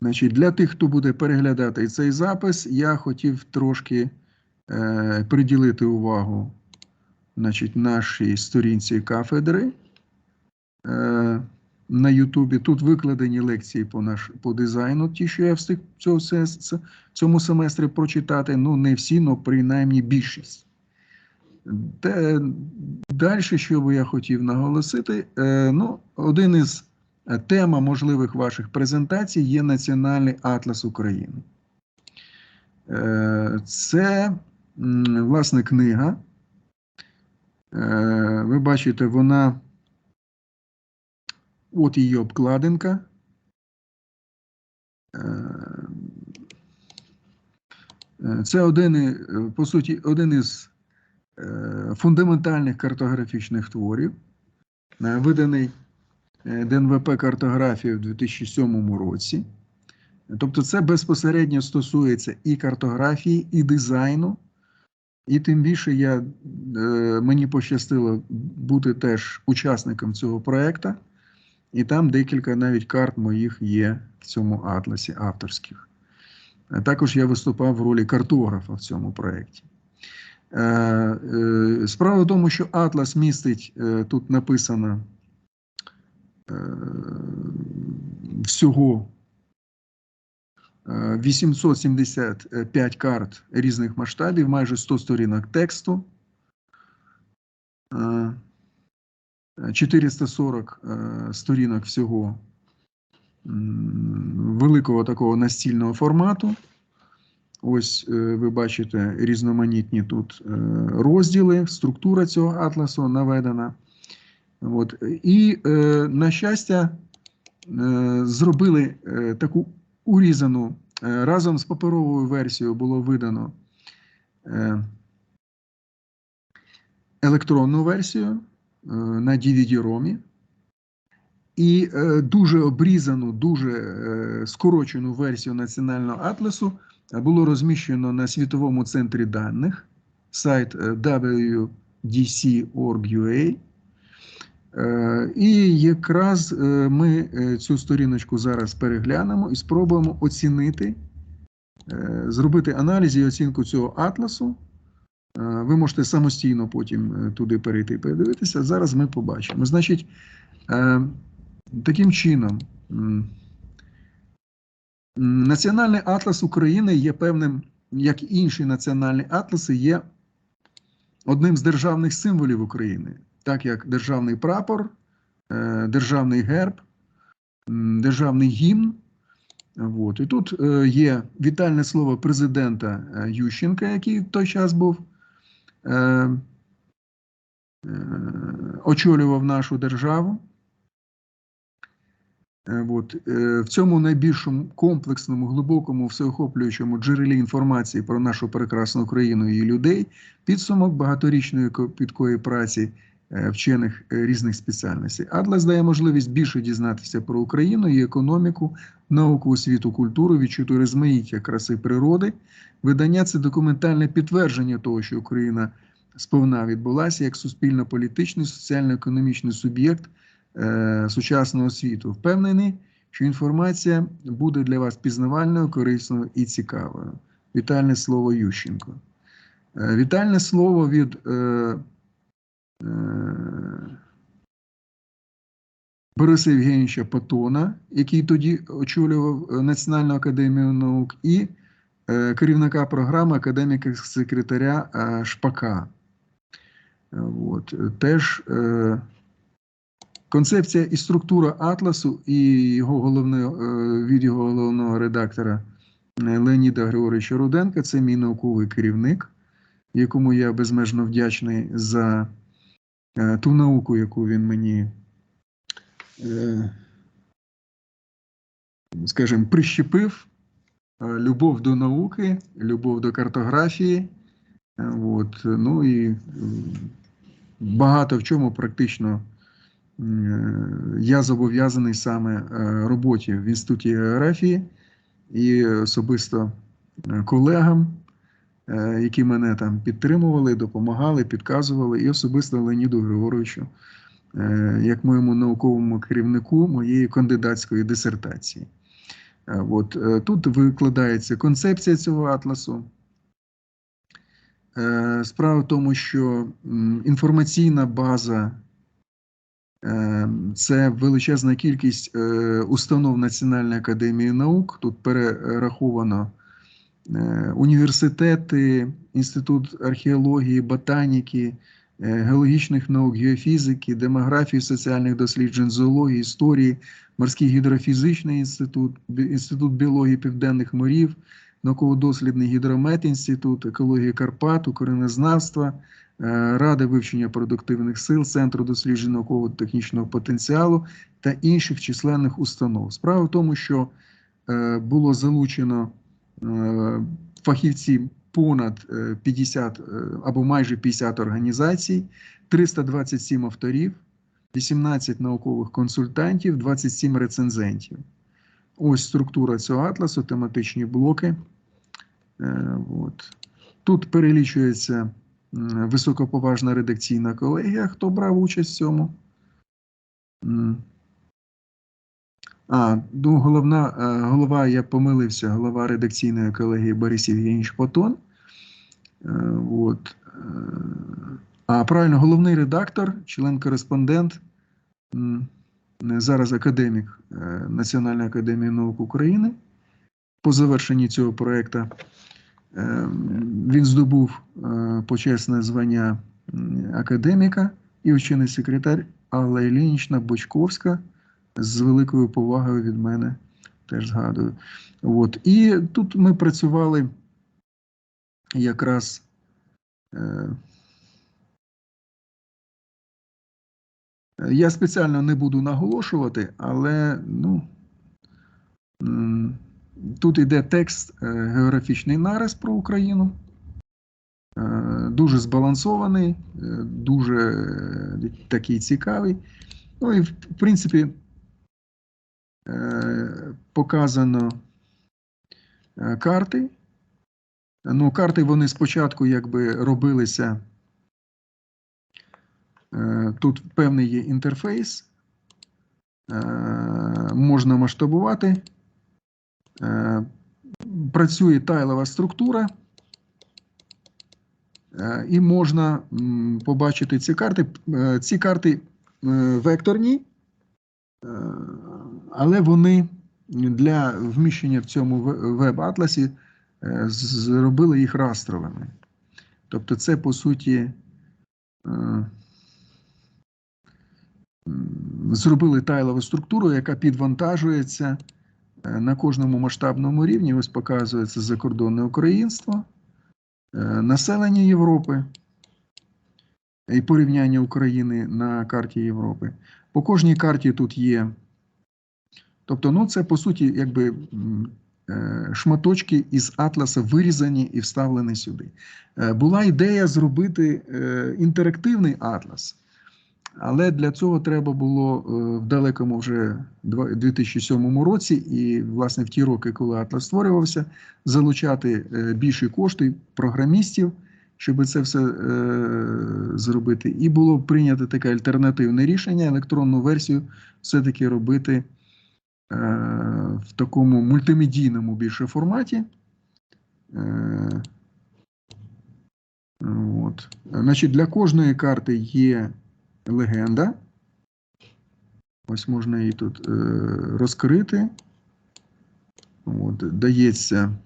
Значить, для тих, хто буде переглядати цей запис, я хотів трошки е, приділити увагу значить, нашій сторінці кафедри е, на Ютубі. Тут викладені лекції по, наш, по дизайну, ті, що я встиг цього, цьому семестрі прочитати. Ну, не всі, але принаймні більшість. Далі, що би я хотів наголосити, е, ну, один із тема можливих ваших презентацій є Національний атлас України. Е, Це, власне, книга. Е, Ви бачите, вона. От її обкладинка. Е, е, Це один, е, по суті, один із е, фундаментальних картографічних творів, е, виданий е, ДНВП картографія в 2007 році. Тобто, це безпосередньо стосується і картографії, і дизайну. І тим більше я, е, мені пощастило бути теж учасником цього проєкту, і там декілька навіть карт моїх є в цьому атласі авторських. Е, Також я виступав в ролі картографа в цьому проєкті. Е, Справа в тому, що Атлас містить, тут написано всього е, 875 карт різних масштабів, майже 100 сторінок тексту, е, 440 е, сторінок всього великого такого настільного формату. Ось е, ви бачите різноманітні тут е, розділи, структура цього атласу наведена. От. І, е, на щастя, е, зробили е, таку урізану е, разом з паперовою версією було видано е, електронну версію е, на DVD-ромі. І е, дуже обрізану, дуже е, скорочену версію національного атласу було розміщено на світовому центрі даних сайт е, WDC.org.ua. Е, І якраз е, ми е, цю сторіночку зараз переглянемо і спробуємо оцінити, зробити аналіз і оцінку цього атласу. Ви можете самостійно потім туди перейти і подивитися. Зараз ми побачимо. Значить, таким чином, Національний атлас України є певним, як і інші національні атласи, є одним з державних символів України, так як державний прапор, е, державний герб, державний гімн. От. І тут е, є вітальне слово президента е, Ющенка, який в той час був, очолював нашу державу. От. В цьому найбільшому комплексному, глибокому, всеохоплюючому джерелі інформації про нашу прекрасну країну і людей підсумок багаторічної копіткої праці вчених е, різних спеціальностей. Атлас дає можливість більше дізнатися про Україну, її економіку, науку, освіту, культуру, відчути розмаїття краси природи. Видання це документальне підтвердження того, що Україна сповна відбулася як суспільно-політичний, соціально-економічний суб'єкт е, сучасного світу. Впевнений, що інформація буде для вас пізнавальною, корисною і цікавою. Вітальне слово Ющенко. Е, Вітальне слово від е, е, Бориса Євгенійовича Патона, який тоді очолював е, Національну академію наук, і е, керівника програми академіка секретаря е, Шпака. Е, От. Теж е, концепція і структура атласу, і його головне, е, від його головного редактора е, Леоніда Григоровича Руденка це мій науковий керівник, якому я безмежно вдячний за е, ту науку, яку він мені, е, скажімо, прищепив. Е, Любов до науки, любов до картографії. Е, От, ну і багато в чому практично е, я зобов'язаний саме е, роботі в Інституті географії і особисто е, колегам, е, які мене там підтримували, допомагали, підказували, і особисто Леоніду Григоровичу, е, як моєму науковому керівнику моєї кандидатської дисертації. Е, От, е, тут викладається концепція цього атласу. Е, Справа в тому, що інформаційна база е, це величезна кількість е, установ Національної академії наук. Тут перераховано е, університети, Інститут археології, ботаніки, е, геологічних наук, геофізики, демографії, соціальних досліджень, зоології, історії, Морський гідрофізичний інститут, Інститут біології південних морів, науково-дослідний гідромет інститут, екології Карпат, укоренезнавства, е, Рада вивчення продуктивних сил, Центру досліджень науково-технічного потенціалу та інших численних установ. Справа в тому, що е, було залучено е, фахівці понад е, 50 е, або майже 50 організацій, 327 авторів. 18 наукових консультантів, 27 рецензентів. Ось структура цього атласу, тематичні блоки. Е, От. Тут перелічується високоповажна редакційна колегія, хто брав участь в цьому. А, ну, головна, е, голова, я помилився, голова редакційної колегії Борис Євгенійович Потон. Е, От. е, А правильно, головний редактор, член-кореспондент, зараз академік Національної академії наук України. По завершенні цього проєкту він здобув почесне звання академіка і учений секретар Алла Іллінічна Бочковська з великою повагою від мене теж згадую. От. І тут ми працювали якраз. е, Я спеціально не буду наголошувати, але ну, тут йде текст е, географічний нарис про Україну. Е, Дуже збалансований, е, дуже такий цікавий. Ну і в принципі показано е, карти. Ну, карти вони спочатку якби робилися. Е, Тут певний є інтерфейс, е, можна масштабувати, Е, працює тайлова структура, е, і можна побачити ці карти. Е, Ці карти е, векторні, е, але вони для вміщення в цьому веб-атласі е, зробили їх растровими. Тобто, це по суті. е, Зробили тайлову структуру, яка підвантажується е, на кожному масштабному рівні. Ось показується закордонне українство, населення Європи і порівняння України на карті Європи. По кожній карті тут є. Тобто, ну це по суті, якби е, шматочки із атласа вирізані і вставлені сюди. Е, Була ідея зробити е, інтерактивний атлас. Але для цього треба було в далекому вже 2007 році, і власне в ті роки, коли Атлас створювався, залучати більші кошти програмістів, щоб це все е, зробити. І було прийнято таке альтернативне рішення електронну версію все-таки робити в такому мультимедійному більше форматі. Е, От. Значить, для кожної карти є легенда. Ось можна її тут е, розкрити. От, дається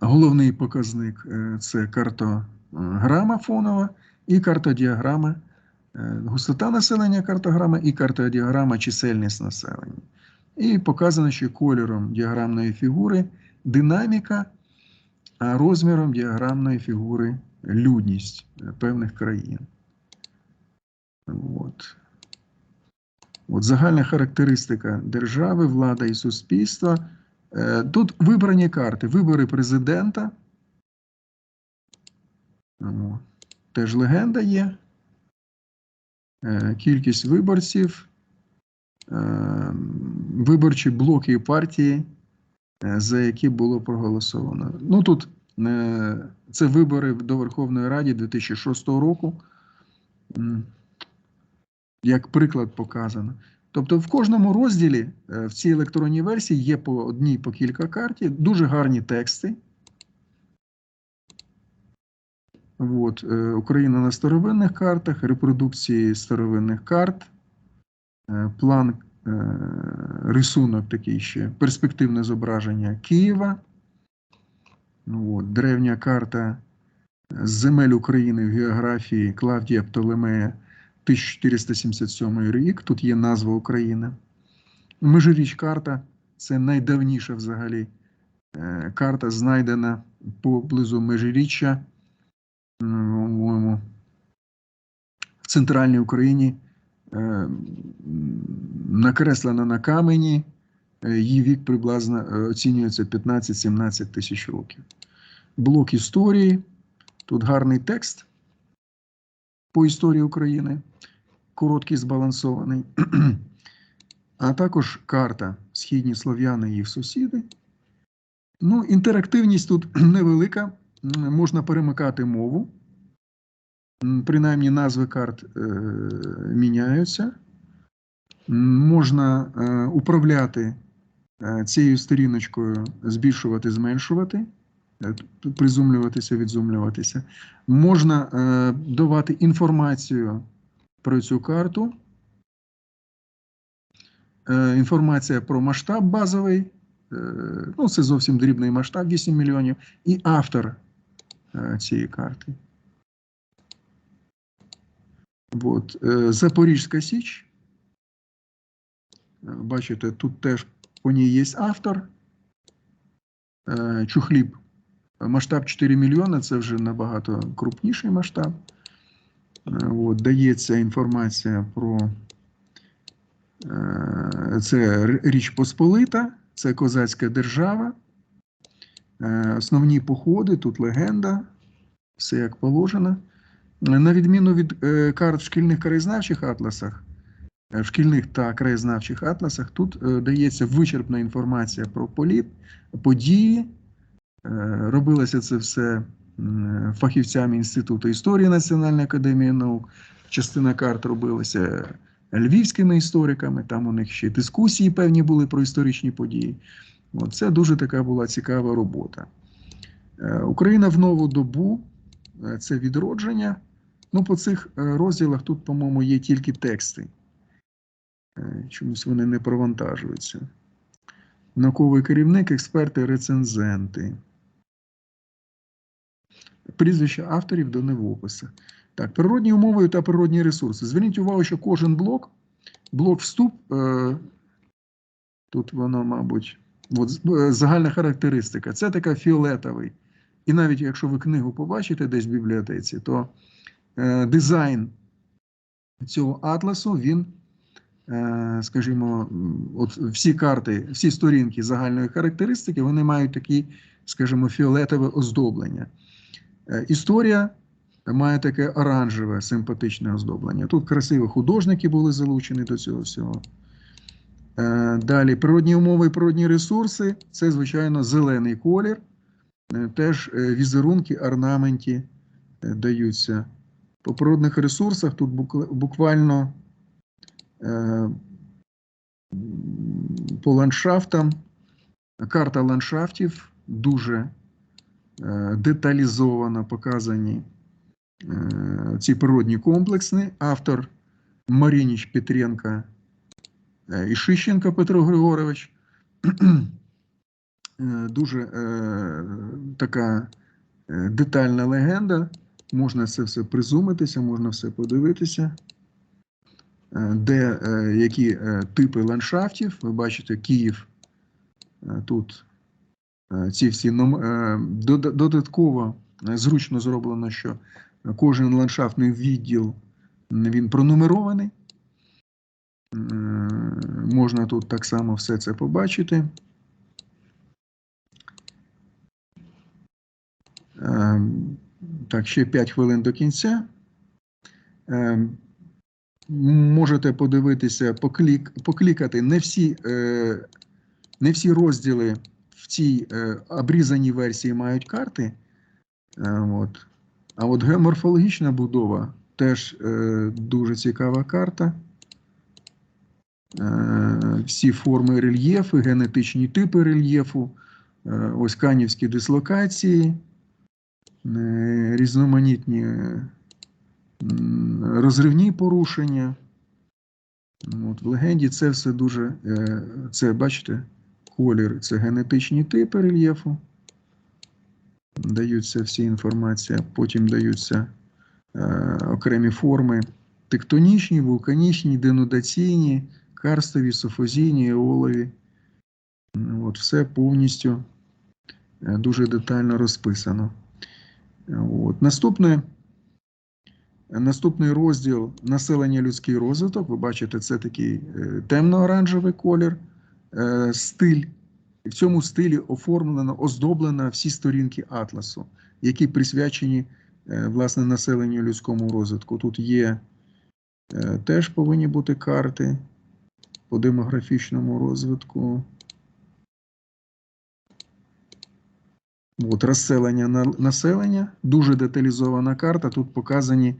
головний показник е, це картограма фонова і картодіаграма, е, густота населення картограма і картодіаграма чисельність населення. І показано, що кольором діаграмної фігури динаміка, а розміром діаграмної фігури людність е, певних країн. От. От загальна характеристика держави, влада і суспільства. Е, Тут вибрані карти. Вибори президента. Теж легенда є. Е, Кількість виборців. Е, Виборчі блоки і партії, е, за які було проголосовано. Ну тут це вибори до Верховної Ради 2006 року. Як приклад показано. Тобто в кожному розділі в цій електронній версії є по одній, по кілька карті, дуже гарні тексти. От, е, Україна на старовинних картах, репродукції старовинних карт, е, план, е, рисунок такий ще, перспективне зображення Києва. Ну, от, древня карта земель України в географії Клавдія Птолемея 1477 рік. Тут є назва України. Межиріч карта це найдавніша взагалі карта, знайдена поблизу межиріччя, по-моєму, в центральній Україні. е, Накреслена на камені, е, її вік приблизно е, оцінюється 15-17 тисяч років. Блок історії. Тут гарний текст по історії України, короткий, збалансований. А також карта Східні слов'яни і їх сусіди. Ну, інтерактивність тут невелика. Можна перемикати мову. Принаймні назви карт е, міняються. Можна е, управляти е, цією сторіночкою, збільшувати, зменшувати, призумлюватися, відзумлюватися. Можна е, давати інформацію про цю карту. Е, Інформація про масштаб базовий. е, Ну, це зовсім дрібний масштаб 8 мільйонів. І автор цієї карти. От. е, Запорізька Січ. Е, Бачите, тут теж по ній є автор. Е, Чухліб. Масштаб 4 мільйони це вже набагато крупніший масштаб. Е, От, дається інформація про е, це Річ Посполита, це козацька держава. Е, Основні походи, тут легенда, все як положено. Е, На відміну від е, карт в шкільних краєзнавчих атласах, в шкільних та краєзнавчих атласах, тут дається вичерпна інформація про політ, події. Робилося це все фахівцями Інституту історії Національної академії наук. Частина карт робилася львівськими істориками, там у них ще дискусії певні були про історичні події. Це дуже така була цікава робота. Е, Україна в нову добу е, це відродження. Ну, по цих е, розділах тут, по-моєму, є тільки тексти. Чомусь вони не провантажуються. Науковий керівник, експерти, рецензенти. Прізвища авторів до невописи. Так, природні умови та природні ресурси. Зверніть увагу, що кожен блок, блок вступ, тут воно, мабуть, от, е, загальна характеристика. Це така фіолетовий. І навіть якщо ви книгу побачите десь в бібліотеці, то е, дизайн цього атласу, він, е, скажімо, от всі карти, всі сторінки загальної характеристики, вони мають такі, скажімо, фіолетове оздоблення. Е, Історія має таке оранжеве симпатичне оздоблення. Тут красиві художники були залучені до цього всього. Е, Далі природні умови і природні ресурси це, звичайно, зелений колір. Е, Теж е, візерунки, орнаменті даються. По природних ресурсах тут буквально по ландшафтам карта ландшафтів дуже деталізовано показані ці природні комплексни. Автор Марініч Петренка е, і Шищенко Петро Григорович. Е, Дуже е, така детальна легенда. Можна це все призумитися, можна все подивитися. Де які типи ландшафтів. Ви бачите, Київ тут ці всі додатково зручно зроблено, що кожен ландшафтний відділ він пронумерований. Можна тут так само все це побачити. Е, Так, ще 5 хвилин до кінця. Е, Можете подивитися, поклік, поклікати. Не всі, е, не всі розділи в цій е, обрізаній версії мають карти. Е, От. А от геоморфологічна будова теж дуже цікава карта. Е, всі форми рельєфу, генетичні типи рельєфу, е, ось канівські дислокації, е, різноманітні розривні порушення. От, в легенді це все дуже. Це, бачите, колір це генетичні типи рельєфу. Даються всі інформація, потім даються е, окремі форми тектонічні, вулканічні, денудаційні, карстові, софозійні, еолові. От, все повністю е, дуже детально розписано. От. Наступне, наступний розділ населення людський розвиток. Ви бачите, це такий е, темно-оранжевий колір, е, стиль. І в цьому стилі оформлено, оздоблено всі сторінки атласу, які присвячені е, власне населенню людському розвитку. Тут є теж повинні бути карти по демографічному розвитку. От, розселення населення, дуже деталізована карта. Тут показані,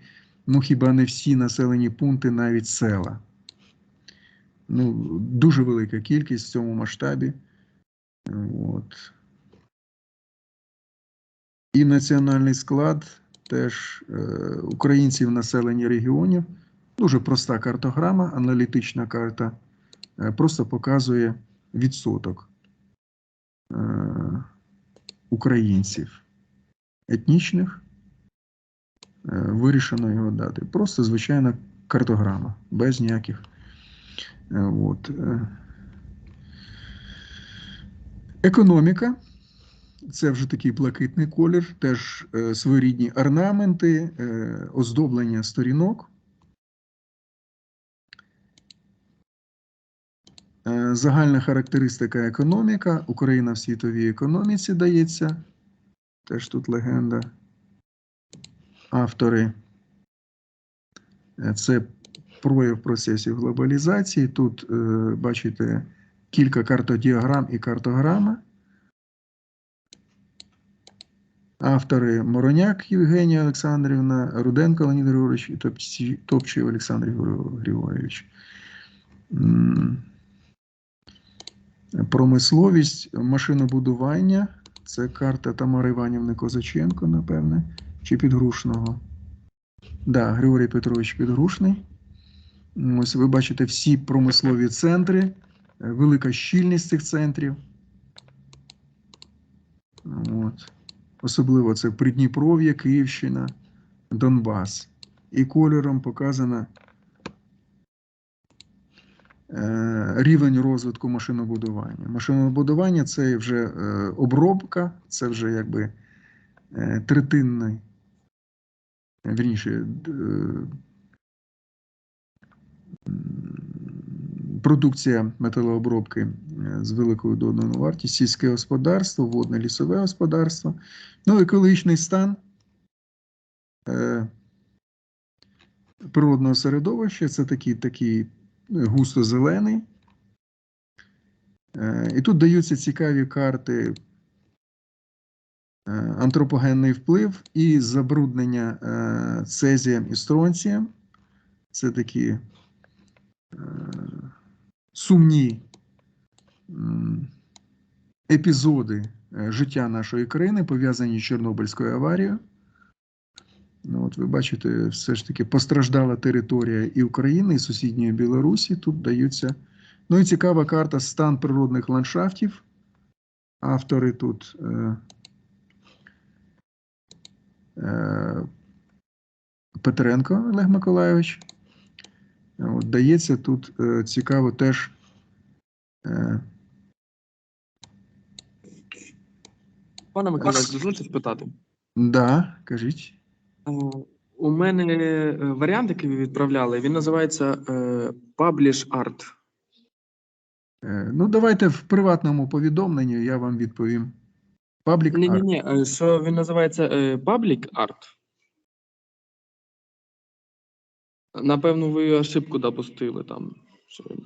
ну хіба не всі населені пункти, навіть села. Ну, дуже велика кількість в цьому масштабі. От. І національний склад теж е, українців населення регіонів. Дуже проста картограма, аналітична карта. Е, просто показує відсоток е, українців етнічних. Е, вирішено його дати. Просто звичайна картограма, без ніяких. От. Економіка. Це вже такий блакитний колір, теж своєрідні орнаменти, оздоблення сторінок. Загальна характеристика економіка. Україна в світовій економіці дається. Теж тут легенда. Автори. Е, Це прояв процесів глобалізації. Тут е, бачите кілька картодіаграм і картограма. Автори Мороняк Євгенія Олександрівна, Руденко Леонід Григорович і Топчий Олександр Григор- Григорович. Промисловість, машинобудування. Це карта Тамари Іванівни Козаченко, напевне, чи Підгрушного. Да, Григорій Петрович Підгрушний. Ось ви бачите всі промислові центри, велика щільність цих центрів. От. Особливо це Придніпров'я, Київщина, Донбас. І кольором показано е, рівень розвитку машинобудування. Машинобудування це вже е, обробка, це вже якби е, третинний, вірніше, е, продукція металообробки е, з великою доданою вартістю, сільське господарство, водне лісове господарство, ну, екологічний стан е, природного середовища це такий, такий густо зелений. Е, І тут даються цікаві карти е, антропогенний вплив і забруднення е, цезієм і стронцієм. Це такі сумні епізоди життя нашої країни, пов'язані з Чорнобильською аварією. Ну, от ви бачите, все ж таки постраждала територія і України, і сусідньої Білорусі. Тут даються. Ну і цікава карта стан природних ландшафтів. Автори тут е, е, Петренко Олег Миколайович. От, дається тут е, цікаво теж. Е, Пане Миколаю, дозвольте спитати. да, кажіть. Е, У мене е, варіант, який ви відправляли, він називається е, Publish Art. Ну, давайте в приватному повідомленні я вам відповім. Public Ні, ні, art. ні, що він називається Public Art. Напевно, ви ошибку допустили там.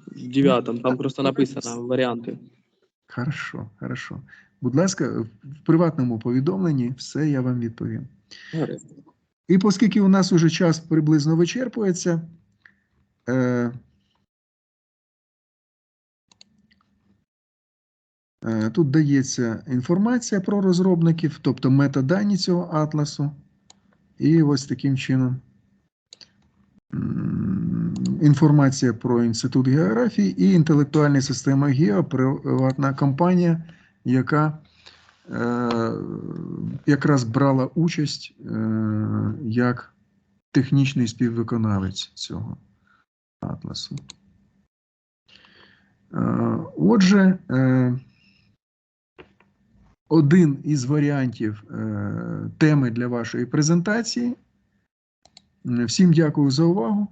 В дев'ятому, там просто написано варіанти. Хорошо, хорошо. Будь ласка, в приватному повідомленні все я вам відповім. Гаразд. І оскільки у нас уже час приблизно вичерпується, е, е, тут дається інформація про розробників, тобто метадані цього атласу. І ось таким чином інформація про інститут географії і інтелектуальні системи Гео, приватна компанія, яка якраз брала участь е, як технічний співвиконавець цього атласу. Е, Отже, е, один із варіантів е, теми для вашої презентації. Е, Всім дякую за увагу.